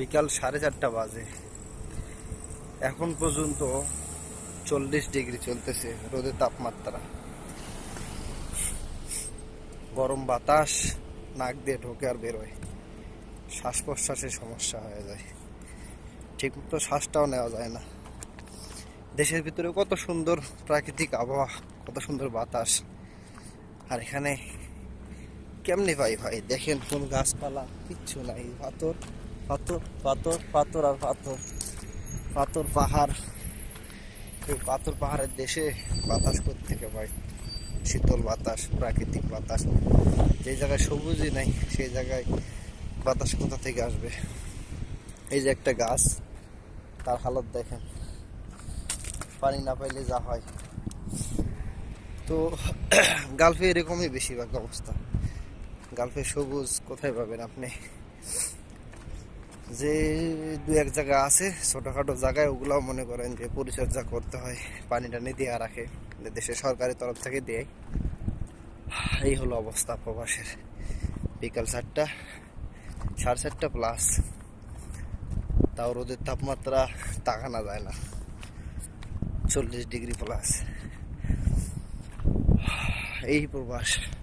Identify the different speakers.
Speaker 1: বিকাল সাড়ে চারটা বাজে। এখন পর্যন্ত চল্লিশ ডিগ্রি চলতেছে রোদের তাপমাত্রা। গরম বাতাস, নাক দিয়ে ঢোকে আর বেরোয় শ্বাস প্রশ্বাসের সমস্যা হয়ে যায়। ঠিক মতো শ্বাসটাও নেওয়া যায় না। দেশের ভিতরে কত সুন্দর প্রাকৃতিক আবহাওয়া, কত সুন্দর বাতাস। আর এখানে কেমনি ভাই ভাই? দেখেন কোন গাছপালা, কিচ্ছু নাই, পাথর। পাথর পাথর পাথর আর পাথর। পাথর পাহাড়। এই পাথর পাহাড়ের দেশে বাতাস থেকে ভাই শীতল বাতাস, প্রাকৃতিক বাতাস। যে জায়গায় সবুজই নাই, সেই জায়গায় বাতাস কোথা থেকে আসবে? এই যে একটা গাছ, তার হালত দেখেন। পানি না পাইলে যা হয়। তো গালফে এরকমই বেশিরভাগ অবস্থা। গালফে সবুজ, কোথায় পাবেন আপনি? যে দু এক জায়গা আছে, ছোটোখাটো জায়গায় ওগুলাও মনে করেন যে পরিচর্যা করতে হয় পানি টানি দিয়ে রাখে দেশের সরকারি তরফ থেকে দেয়। এই হলো অবস্থা প্রবাসের। বিকাল চারটা, সাড়ে চারটা প্লাস তাও রোদের তাপমাত্রা তাকানো যায় না। চল্লিশ ডিগ্রি প্লাস এই প্রবাস।